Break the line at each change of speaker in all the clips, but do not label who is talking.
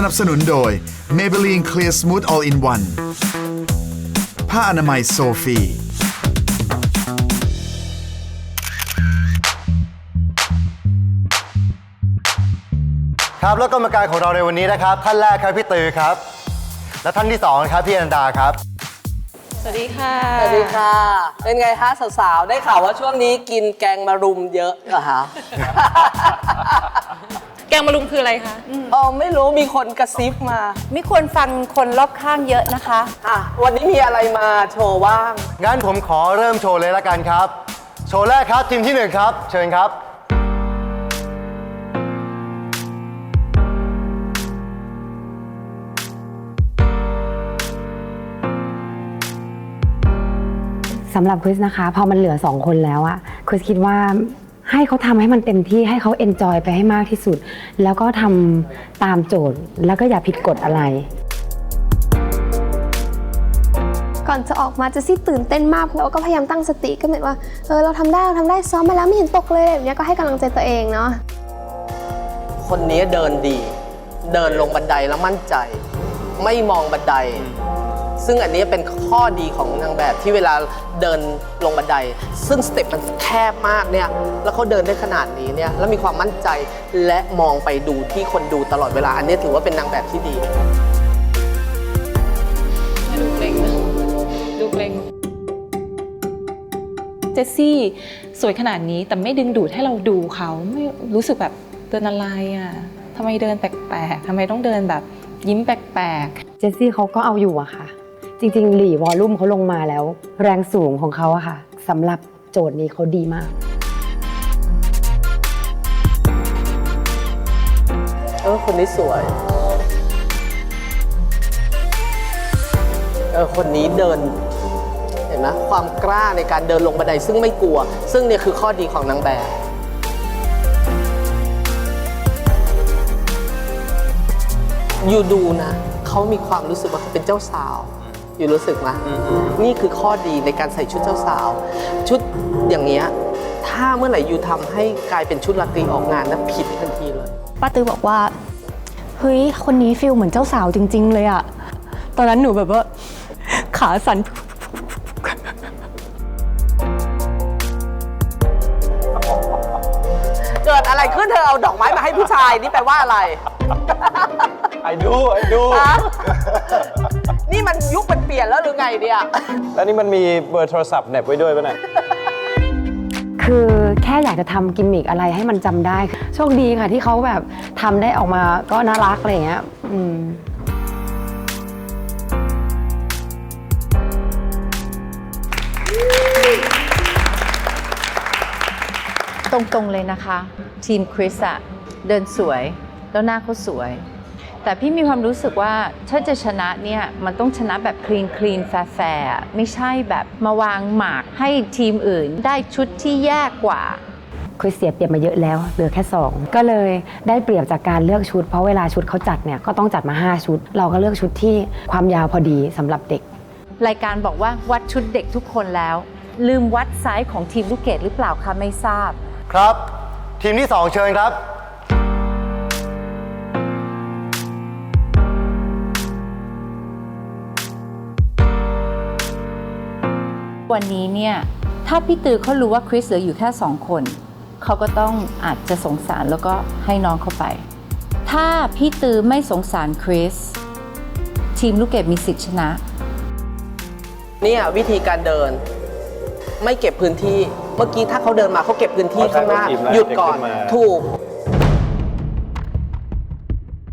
สนับสนุนโดย Maybelline Clear Smooth All in One ผ้าอนามัยโซฟี
ครับแล้วกรรมการของเราในวันนี้นะครับ ท่านแรกครับพี่ตือครับ และท่านที่สองครับพี่อนันดาครับ
วัสดีค่ะ
สวัสดีค่ะ เป็นไงคะสาวๆ ได้ข่าวว่าช่วงนี้กินแกงมะรุมเยอะเหรอคะ
แกงมะรุมคืออะไรคะ
เออไม่รู้มีคนกระซิบมา
ไม่ควรฟังคนรอบข้างเยอะนะคะ
อะวันนี้มีอะไรมาโชว์บ้าง
งั้นผมขอเริ่มโชว์เลยละกันครับ โชว์แรกครับทีมที่หนึ่งครับ เชิญครับ
สำหรับคริสนะคะ พอมันเหลือสองคนแล้วอะคริสคิดว่าให้เขาทำให้มันเต็มที่ให้เขาเอนจอยไปให้มากที่สุด แล้วก็ทำตามโจทย์ แล้วก็อย่าผิดกฎอะไร
ก่อนจะออกมาจะซี่ตื่นเต้นมากแล้วก็พยายามตั้งสติก็เหมือนว่าเออเราทำได้เราทำได้ซ้อมมาแล้วไม่เห็นตกเลยแบบเนี้ยก็ให้กำลังใจตัวเองเนาะ
คนนี้เดินดี เดินลงบันไดแล้วมั่นใจ ไม่มองบันได ซึ่งอันนี้เป็นข้อดีของนางแบบที่เวลาเดินลงบันได ซึ่งสเต็ปมันแคบมากเนี่ยแล้วเขาเดินได้ขนาดนี้เนี่ยแล้วมีความมั่นใจและมองไปดูที่คนดูตลอดเวลา อันนี้ถือว่าเป็นนางแบบที่ดี
ดูเกรงนะดูเกรงเจสซี่สวยขนาดนี้แต่ไม่ดึงดูดให้เราดูเขาไม่รู้สึกแบบเดินอะไรอะทำไมเดินแปลกๆทำไมต้องเดินแบบยิ้มแปลก
เจสซี่เขาก็เอาอยู่อะค่ะ จริงๆ หลีวอลลุ่มเขาลงมาแล้ว แรงสูงของเขาอะค่ะสำหรับโจทย์นี้เขาดีมาก
เออคนนี้สวย เออคนนี้เดิน เห็นไหมความกล้าในการเดินลงบันไดซึ่งไม่กลัว ซึ่งเนี่ยคือข้อดีของนางแบบ อยู่ดูนะ เขามีความรู้สึกว่าเขาเป็นเจ้าสาว ยู่รู้สึกไหมนี่คือข้อดีในการใส่ชุดเจ้าสาว ชุดอย่างเงี้ยถ้าเมื่อไหร่ยูทำให้กลายเป็นชุดราตรีออกงานนะผิดทันทีเลย
ป้าตือบอกว่าเฮ้ยคนนี้ฟิลเหมือนเจ้าสาวจริง ๆ เลยอะตอนนั้นหนูแบบว่าขาสั่น
เกิดอะไรขึ้นเธอเอาดอกไม้มาให้ผู้ชายนี่แปลว่าอะไร
ไอ้ดูไอ้ดู
ฮะ นี่มันยุคมันเปลี่ยนแล้วหรือไงเนี่ย
แล้วนี่มันมีเบอร์โทรศัพท์เหน็บไว้ด้วยป่ะเนี่ย
คือแค่อยากจะทำกิมมิกอะไรให้มันจำได้ โชคดีค่ะที่เขาแบบทำได้ออกมาก็น่ารักอะไรอย่างเงี้ยอืม
ตรงๆเลยนะคะ ทีมคริสอะเดินสวย แล้วหน้าเขาสวย แต่พี่มีความรู้สึกว่าถ้าจะชนะเนี่ยมันต้องชนะแบบคลีนคลีนแฟร์แฟร์ไม่ใช่แบบมาวางหมากให้ทีมอื่นได้ชุดที่แย่กว่า
คริสเสียเปรียบมาเยอะแล้วเหลือแค่ 2 ก็เลยได้เปรียบจากการเลือกชุด เพราะเวลาชุดเขาจัดเนี่ยก็ต้องจัดมา 5 ชุด เราก็เลือกชุดที่ความยาวพอดีสำหรับเด็ก
รายการบอกว่าวัดชุดเด็กทุกคนแล้ว ลืมวัดไซส์ของทีมลูกเกดหรือเปล่าคะไม่ทราบ
ครับ ทีมที่สองเชิญครับ
วันนี้เนี่ยถ้าพี่ตือเขารู้ว่าคริสเหลืออยู่แค่สองคน เขาก็ต้องอาจจะสงสารแล้วก็ให้น้องเข้าไป ถ้าพี่ตือไม่สงสารคริสทีมลูกเกดมีสิทธิชนะ
เนี่ยวิธีการเดิน ไม่เก็บพื้นที่ เมื่อกี้ถ้าเขาเดินมาเขาเก็บพื้นที่ข้างหน้า
เขาใช้ทีมแล้ว
หยุดก่อน
เด็กขึ้นมา
ถูก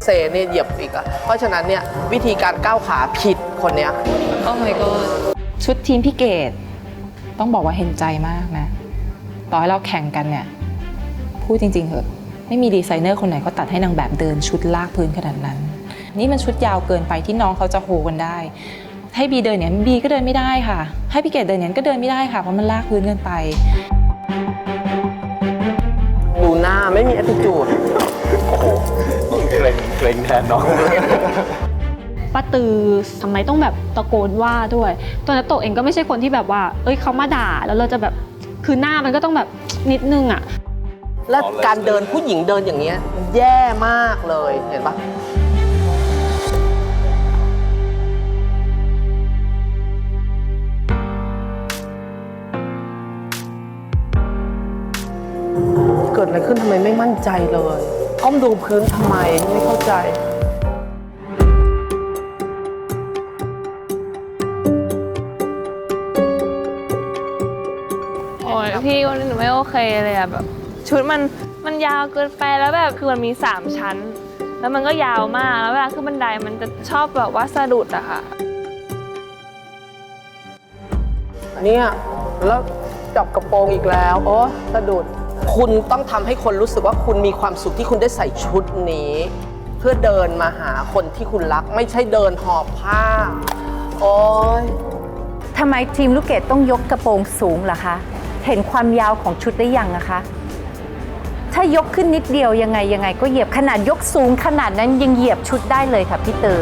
เซเนี่ยเหยียบอีกอะเพราะฉะนั้นเนี่ยวิธีการก้าวขาผิดคนเนี้ย
ๆโอ้ my god ชุดทีมพี่เกด ต้องบอกว่าเห็นใจมากนะ ต่อให้เราแข่งกันเนี่ย พูดจริง ๆ เหอะ ไม่มีดีไซเนอร์คนไหนเขาตัดให้นางแบบเดินชุดลากพื้นขนาดนั้น นี่มันชุดยาวเกินไปที่น้องเขาจะโฮกันได้ ให้บีเดินเนี่ยบีก็เดินไม่ได้ค่ะ ให้พี่เกดเดินเนี่ยก็เดินไม่ได้ค่ะ เพราะมันลากพื้นเกินไป
ดูหน้าไม่มี attitude
เกรงเกรงแทนน้อง
ป้าตือทำไมต้องแบบตะโกนว่าด้วยตัวนัตโตะเองก็ไม่ใช่คนที่แบบว่า เอ้ยเขามาด่าแล้วเราจะแบบคือหน้ามันก็ต้องแบบนิดนึงอะ
และการเดินผู้หญิงเดินอย่างเงี้ย แย่มากเลยเห็นปะเกิดอะไรขึ้นทำไมไม่มั่นใจเลยก้อมดูพื้นทำไมไม่เข้าใจ
พี่วันนี้หนูไม่โอเคเลยอะแบบ ชุดมันมันยาวเกินไปแล้วแบบคือมันมี 3 ชั้น แล้วมันก็ยาวมากแล้วเวลาขึ้นบันไดมันจะชอบแบบว่าสะดุดอะค่ะ
เนี่ยแล้วจับกระโปรงอีกแล้ว โอ้สะดุด คุณต้องทำให้คนรู้สึกว่าคุณมีความสุขที่คุณได้ใส่ชุดนี้ เพื่อเดินมาหาคนที่คุณรัก ไม่ใช่เดินหอบผ้า โอ้ย
ทำไมทีมลูกเกดต้องยกกระโปรงสูงล่ะคะ เห็นความยาวของชุดได้ยังอะคะ ถ้ายกขึ้นนิดเดียวยังไงยังไง ก็เหยียบขนาดยกสูงขนาดนั้นยังเหยียบชุดได้เลยค่ะพี่เตอ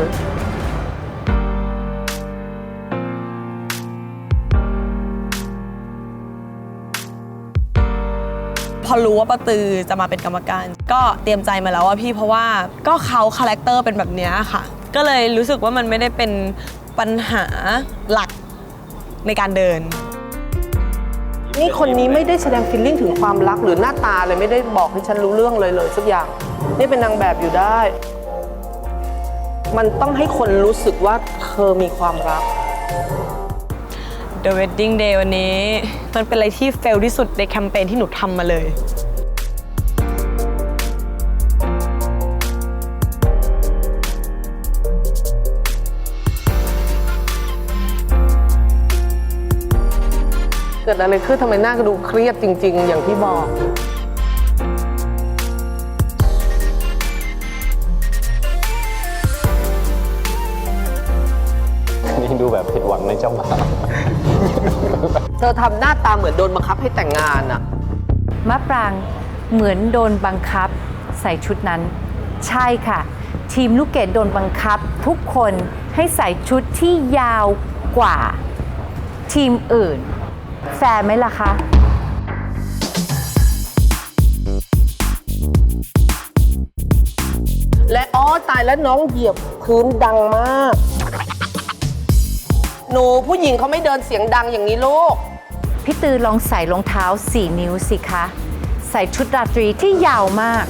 พอรู้ว่าป้าตือจะมาเป็นกรรมการ ก็เตรียมใจมาแล้วว่าพี่เพราะว่าก็เขาคาแรคเตอร์เป็นแบบนี้ค่ะ ก็เลยรู้สึกว่ามันไม่ได้เป็นปัญหาหลักในการเดิน
นี่คนนี้ไม่ได้แสดงฟีลลิ่งถึงความรักหรือหน้าตาเลยไม่ได้บอกให้ฉันรู้เรื่องเลยเลยสักอย่าง นี่เป็นนางแบบอยู่ได้ มันต้องให้คนรู้สึกว่าเธอมีความรัก
The Wedding Day วันนี้ มันเป็นอะไรที่เฟลที่สุดในแคมเปญที่หนูทำมาเลย
เกิดอะไรขึ้นทำไมหน้าก็ดูเครียดจริง ๆ อย่างที่บอก
นี่ดูแบบผิดหวังในเจ้าบ่าว
เธอทำหน้าตาเหมือนโดนบังคับให้แต่งงานอะ
มะปรางเหมือนโดนบังคับใส่ชุดนั้น ใช่ค่ะ ทีมลูกเกดโดนบังคับ ทุกคนให้ใส่ชุดที่ยาวกว่าทีมอื่น แฟร์ไหมล่ะคะ
และอ๋อตายแล้วน้องเหยียบพื้นดังมาก หนูผู้หญิงเขาไม่เดินเสียงดังอย่างนี้ลูก
พี่ตือลองใส่รองเท้า 4 นิ้วสิคะ ใส่ชุดราตรีที่ยาวมาก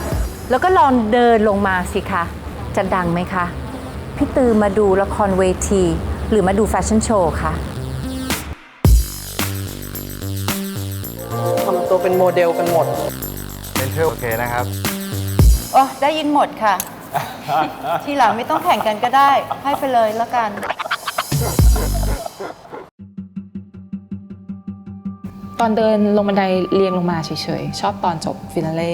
แล้วก็ลองเดินลงมาสิคะ จะดังไหมคะ พี่ตือมาดูละครเวที หรือมาดูแฟชั่นโชว์คะ
เป็นโมเดลกันหมด
เป็นเพื่อโอเคนะครับ
โอ้ได้ยินหมดค่ะ ทีหลังไม่ต้องแข่งกันก็ได้ ให้ไปเลยแล้วกัน
ตอนเดินลงบันไดเรียงลงมาเฉยๆ ชอบตอนจบฟินาเล่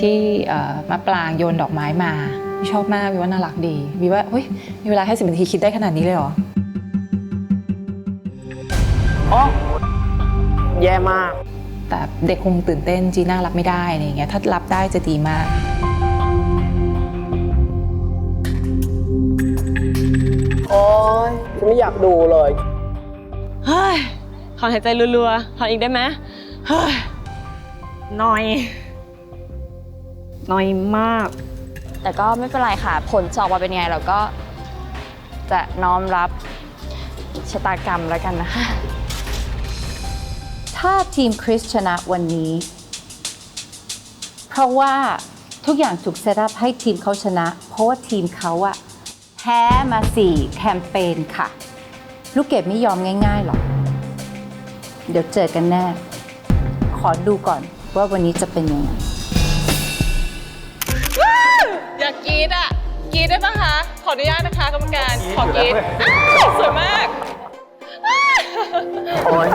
ที่เอ่อมะปรางโยนดอกไม้มาวิชอบมากวิว่าน่ารักดีวิว่าเฮ้ยมีเวลาแค่สิบนาทีคิดได้ขนาดนี้เลยเหรอ
อ๋อแย่มาก
แต่เด็กคงตื่นเต้นจีน่ารับไม่ได้อะไรอย่างเงี้ยถ้ารับได้จะดีมาก
โอ้ยฉันไม่อยากดูเลย
เฮ้ยถอนหายใจรัวๆถอนอีกได้ไหมเฮ้ยหน่อยหน่อยมาก
แต่ก็ไม่เป็นไรค่ะ ผลจะออกมาเป็นไงเราก็จะน้อมรับชะตากรรมแล้วกันนะคะ
ถ้าทีมคริสชนะวันนี้ เพราะว่าทุกอย่างถูกเซตอัพให้ทีมเขาชนะ เพราะว่าทีมเขาอะแพ้มาสี่แคมเปญค่ะ ลูกเกดไม่ยอมง่ายๆหรอก เดี๋ยวเจอกันแน่ ขอดูก่อนว่าวันนี้จะเป็นยังไง
อยากกรีดอะกรีดได้ปะคะ ขออนุญาตนะคะกรรมการ ขอกรีดอ้าวสวยมาก
โอ้ย